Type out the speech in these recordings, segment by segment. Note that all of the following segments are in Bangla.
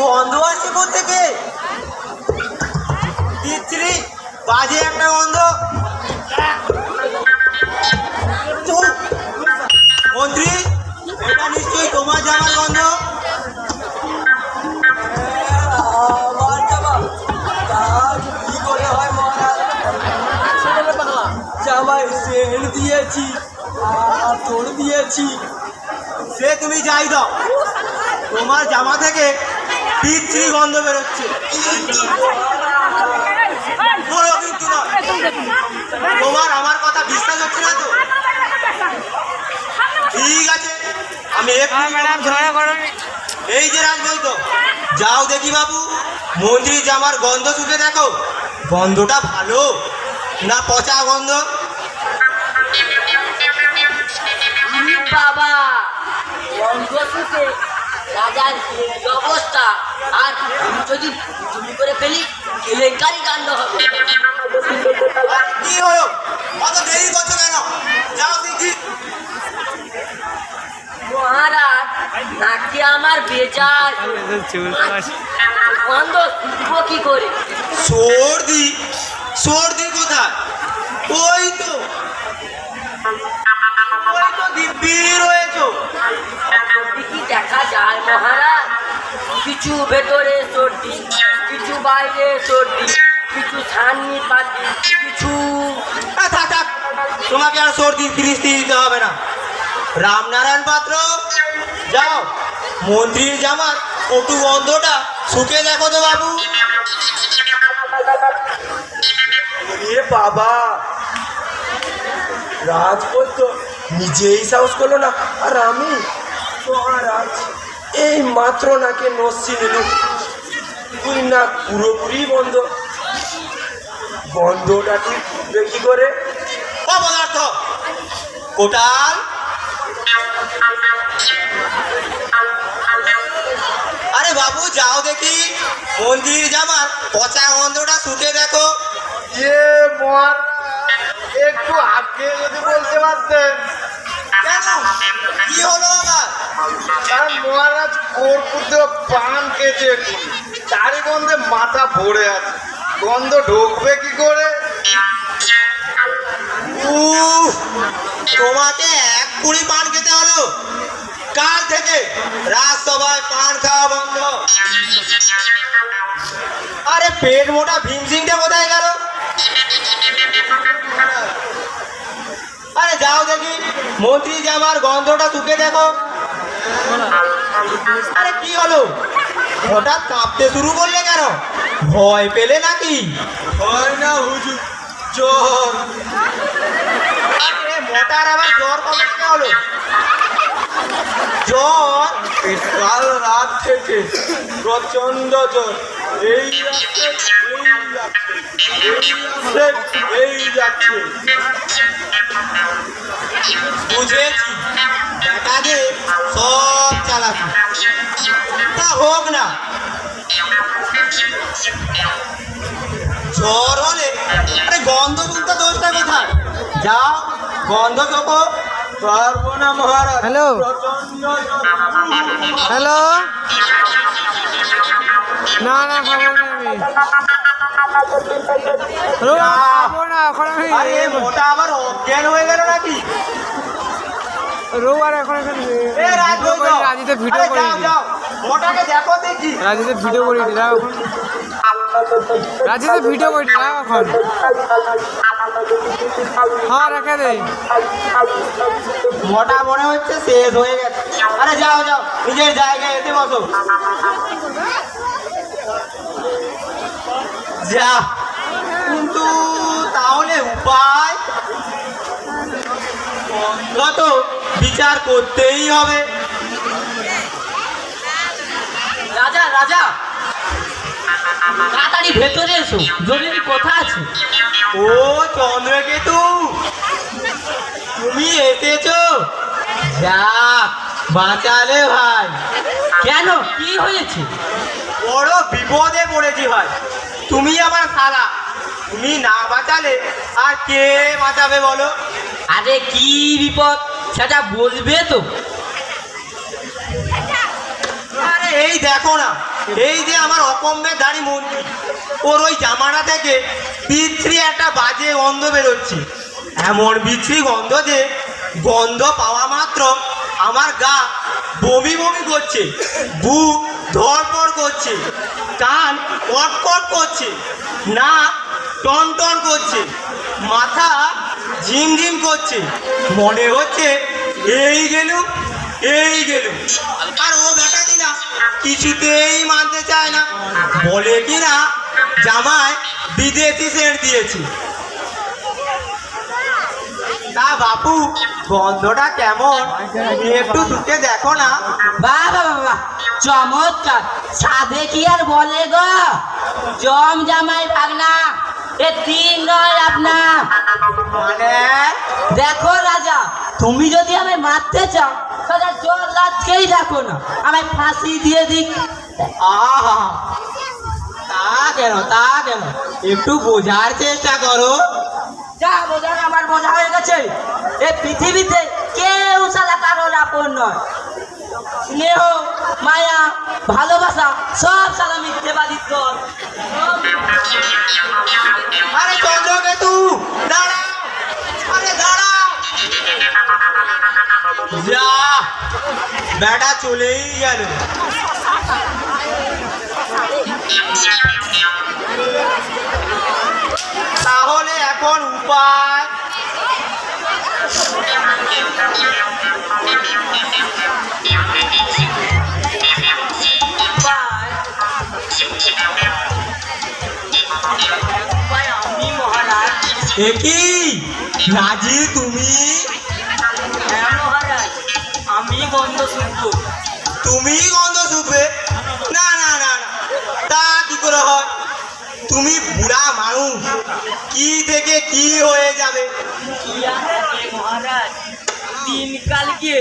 গন্ধ আসছে থেকে দিচ্ছিলি বাজে একটা গন্ধ। মন্ত্রী এটা নিশ্চয়ই তোমার জামার গন্ধ। দিয়েছি আর তোর দিয়েছি। সে তুমি যাই দাও। তোমার জামা থেকে বিচ্ছিরি গন্ধ বেরোচ্ছে। কিন্তু তোমার আমার কথা বিশ্বাস হচ্ছে না তো? ঠিক আছে আমি হ্যাঁ এই যে রাজবৈদ্য যাও দেখি বাবু। মন্ত্রী জামার গন্ধ শুকে দেখো। গন্ধটা ভালো না পচা গন্ধ? বাবা। গন্ধ রাজার অবস্থা আর যদি তুমি করে ফেলি কেলেঙ্কারি কাণ্ড হবে। কি হলো? অত দেরি করছ কেন? যাও দেখি। মহারাজ নাকি আমার বেজার? গন্ধ কি করে? সর্দি সর্দি কোথায়? ওই তো। ওই তো দিব্যি রয়েছো। কি দেখা যায় মহারাজ। কিছু ভেতরে সর্দি কিছু বাইরে সর্দি কিছু ছাননি পাতি কিছু আ, থাক থাক। তোমাকে আর সর্দি ফিরিস্তি দিতে হবে না। রামনারায়ণ পাত্র যাও। মন্ত্রীর জামার কটু গন্ধটা শুকে দেখো তো বাবু। এ বাবা রাজবৈদ্য নিজেই সাহস করল না। আর আমি মহারাজ এই মাত্র নাকে নস্যি নিলু। তুই না পুরোপুরি বন্ধ। বন্ধটা ঠিক কি করে? অপদার্থ কোটাল। আরে বাবু যাও দেখি। মন্দির জামার পচা গন্ধটা শুকে দেখো। যে মহান একটু আগে যদি বলতে পারতেন। কি হলো আমার? কারণ মহারাজ কর্পুতে পান খেয়েছে চারি গন্ধে মাথা ভরে আছে। গন্ধ ঢুকবে কি করে? তোমাকে এক কুড়ি পান খেতে হলো। কাল থেকে রাজসভায় পান খাওয়া বন্ধ। আরে পেট মোটা ভীমসিংটা কোথায় গেল? আরে যাও দেখি। মন্ত্রী জামার গন্ধটা শুকে দেখো। আরে কি হলো? হঠাৎ কাঁপতে শুরু করলে কেন? ভয় পেলে নাকি? হয় না হুজুর জ্বর। মোটার আবার জ্বর কবে থেকে হলো? জ্বর? কাল রাত থেকে প্রচণ্ড জ্বর। এই যাচ্ছে এই যাচ্ছে এই যাচ্ছে বুঝেছি সব তা হোক না। জ্বর হলে আরে গন্ধ শুনতে দোষটা কোথায়? যাও গন্ধ চোখো পারব না মহারাজ। হ্যালো। হ্যালো। না না খাব না মোটা হয়ে রাজিতে ভিডিও করে মোটাকে এখন রাজিতে ভিডিও করে হ্যাঁ রেখে দে মোটা মনে হচ্ছে শেষ হয়ে গেছে আরে যাও যাও নিজের জায়গায় এসে বসো যা কিন্তু তাহলে উপায়? তো বিচার করতেই হবে। রাজা রাজা! তাড়াতাড়ি ভেতরে এসো জরুরি কথা আছে। ও, চন্দ্রকেতু! তুমি এসেছ? যাক, বাঁচালে ভাই। কেন? কি হয়েছে? বড় বিপদে পড়েছি ভাই। তুমি আমার সারা তুমি না বাঁচালে আর কে বাঁচাবে বলো? আরে কি বিপদ? সেটা বলবে তো। আরে এই দেখো না এই যে আমার অকম্যের দাড়ি মন্ত্রী ওর ওই জামানা থেকে বিচ্ছিরি একটা বাজে গন্ধ বেরোচ্ছে। এমন বিচ্ছিরি গন্ধ যে গন্ধ পাওয়া মাত্র আমার গা বমি বমি করছে বুক ধরপড় করছে। কান কটকট করছে না টন টন করছে, মাথা ঝিমঝিম করছে। মনে হচ্ছে এই গেল এই গেল আর ও বেটা কিনা কিছুতেই মানতে চায় না। বলে কিনা জামায় বিদেশি সেন্ট দিয়েছি। তা বাপু গন্ধটা কেমন? একটু ঢুকে দেখো না। বাহ বাহ চমৎকার। সাধে কি আর বলে গো? জম জামাই ভাগনা এ তিন নয় আপনার মানে? দেখো রাজা তুমি যদি আমায় মারতে চাও তাহলে জোর লাজকেই দেখো না। আমায় ফাঁসি দিয়ে দিক। আহা তা কেন তা কেন? একটু বোঝার চেষ্টা করো। যা বোঝার আমার বোঝা হয়ে গেছে। এ পৃথিবীতে কেউ সালা কারোর আপন নয়। স্নেহ, মায়া, ভালোবাসা, সব সালা মিথ্যেবাদিত্ব আরে চন্দ্রকেতু দাঁড়াও। আরে যা, বেটা চলেই গেল। উপায় কি রাজি তুমি? হ্যাঁ আমি গন্ধ শুনব। তুমি গন্ধ না না তা কি করে হয় তুমি বুড়া মানুষ। কি থেকে কি হয়ে যাবে? মহারাজ, তিন কাল গিয়ে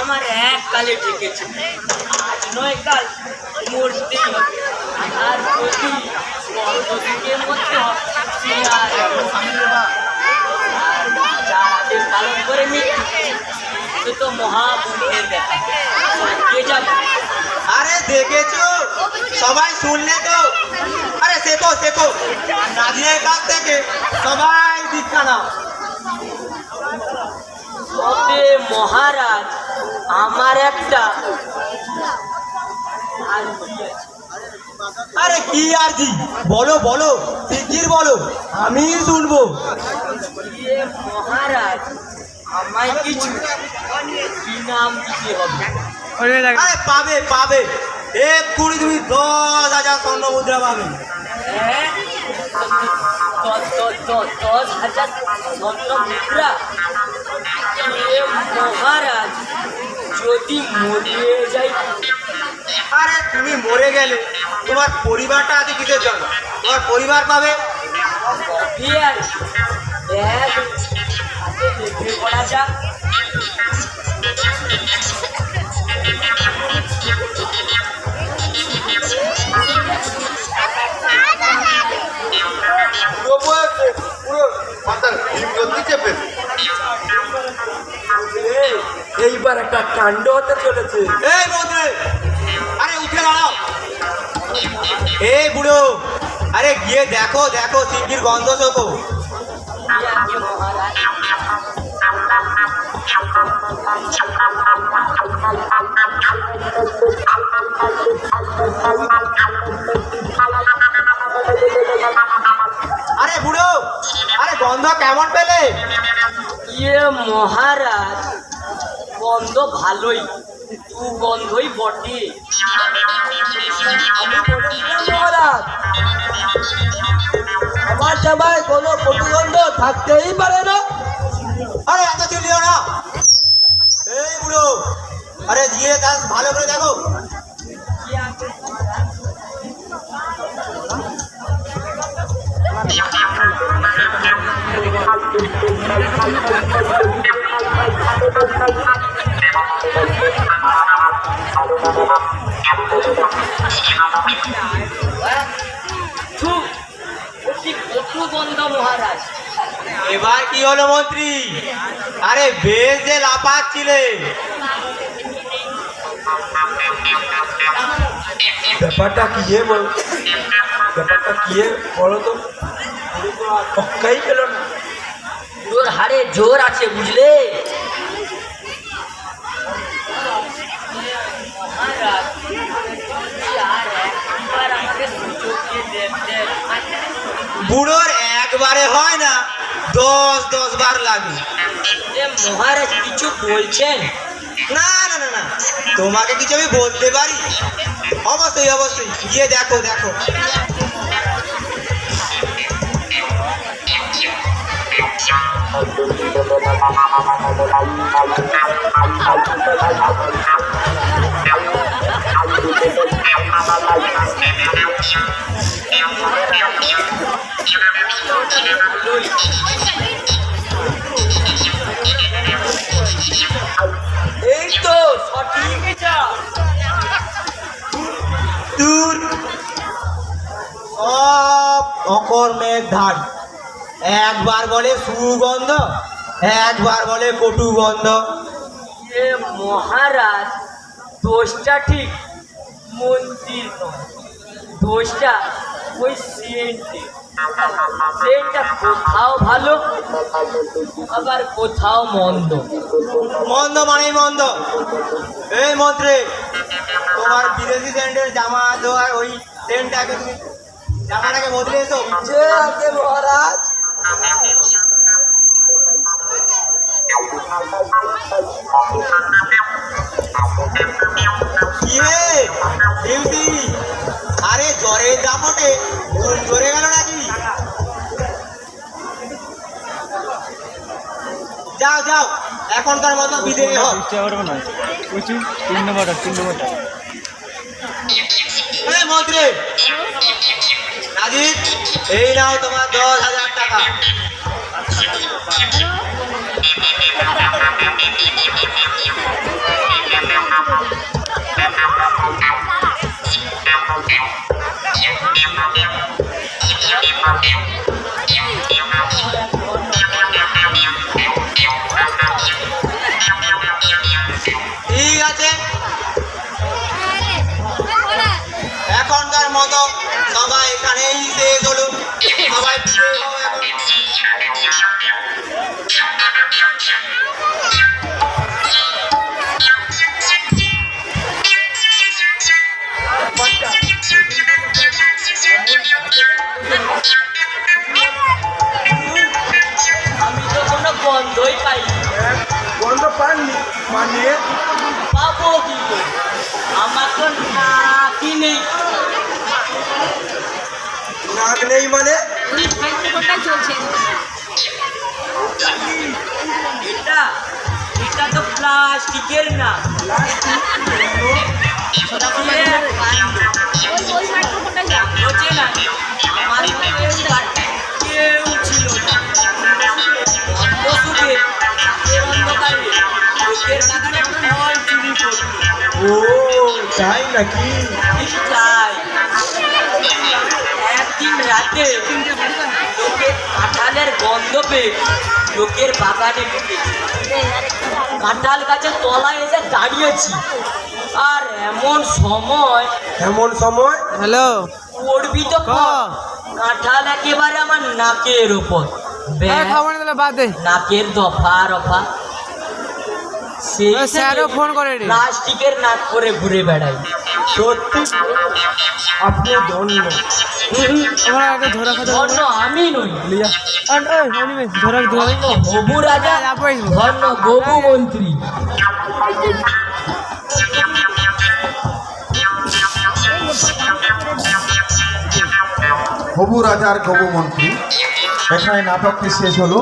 আমার এক কালে ঠেকেছে আজ নয় কাল মরতেই হবে। আর যদি মরতে হয়, সে আর পালন করে মৃত্যু সে তো মহাপুণ্যের ব্যাপার। যাবে আরে দেখেছ? সবাই শুনলে তো? আরে শেখো শেখো। নাজিরের কাছ থেকে সবাই দীক্ষা নাও। তবে মহারাজ আমার একটা আরে কি আর জি বলো বলো শিগগির বলো আমি শুনব। মহারাজ আমায় কিছু ইনাম দিতে হবে। আরে পাবে পাবে এক্ষুনি তুমি দশ হাজার স্বর্ণ মুদ্রা পাবে হ্যাঁ দশ হাজার স্বর্ণ মুদ্রা ইয়ে মহারাজ যদি মরিয়ে যাই আরে তুমি মরে গেলে তোমার পরিবারটা আছে কিসের জন্য তোমার পরিবার পাবে এক পড়া যাক এইবার একটা কাণ্ড হতে চলেছে। এই মন্ত্রী, আরে উঠে দাঁড়াও। এই বুড়ো, আরে গিয়ে দেখো দেখো শিগগির গন্ধ চোখো। কেমন পেলে? ইয়ে মহারাজ গন্ধ ভালোই দু গন্ধই বটে। মহারাজ আমার জামায় কোনো প্রতিবন্ধ থাকতেই পারে না। আরে এত চিল্লিও না। এই বুড়ো আরে গিয়ে তা ভালো করে দেখো। এবার কি হলো মন্ত্রী? আরে বেশ যে লাফাচ্ছিলে। ব্যাপারটা কি এ বল? ব্যাপারটা কি বলো তো? পক্কাই পেল না। তোর হাড়ে জোর আছে বুঝলে মহারাজ আর একবার আমাকে সুযোগ দিয়ে দেন, দেন। বুড়োর একবারে হয় না দশ দশ বার লাগে। এ মহারাজ কিছু বলছেন? না না না না তোমাকে কিছু আমি বলতে পারি? অবশ্যই অবশ্যই গিয়ে দেখো দেখো। এই তো অকর্মের ধান একবার বলে সুগন্ধ, একবার বলে কটু গন্ধ। মহারাজ, দোষটা ঠিক মন্দির নয়। দোষটা ওই সেন্টে সেন্টটা কোথাও ভালো আবার কোথাও মন্দ। মন্দ মানেই মন্দ। এই মন্ত্রে তোমার বিদেশি সেন্টের জামা দেওয়ার ওই সেন্টটাকে তুমি জামাটাকে বদলে এসো যে আছে মহারাজ। কি ডিউটি আরে জ্বরের দাপটে। ঘুম ধরে গেল নাকি? যাও যাও। এখনকার মতো বিদেয় হোক এই মন্ত্রী। রাজীব এই নাও তোমার দশ হাজার টাকা। ঠিক মানে পাবো কি আমার তো নেই। নাক নেই মানে? এটা এটা তো প্লাস্টিকের না বোঝে না। কেউ ছিল না। ও তাই নাকি? তাই। একদিন রাতে কাঁঠালের গন্ধ পেয়ে লোকের বাগানে ঢুকেছি কাঁঠাল গাছের তলায় এসে দাঁড়িয়েছি। আর এমন সময় এমন সময়? হ্যালো। পড়বি তো কাঁঠাল একেবারে আমার নাকের বাদ দে। নাকের দফা রফা। স্যারও ফোন করে প্লাস্টিকের নাক করে ঘুরে বেড়াই সত্যি? আপনি ধন্য। আমার আগে ধরা খাতে ধন্য আমি নই। ধরা ধরা হবু রাজা। ধন্য গবু মন্ত্রী। হবু রাজার গবু মন্ত্রী। এখানে নাটকটি শেষ হলো।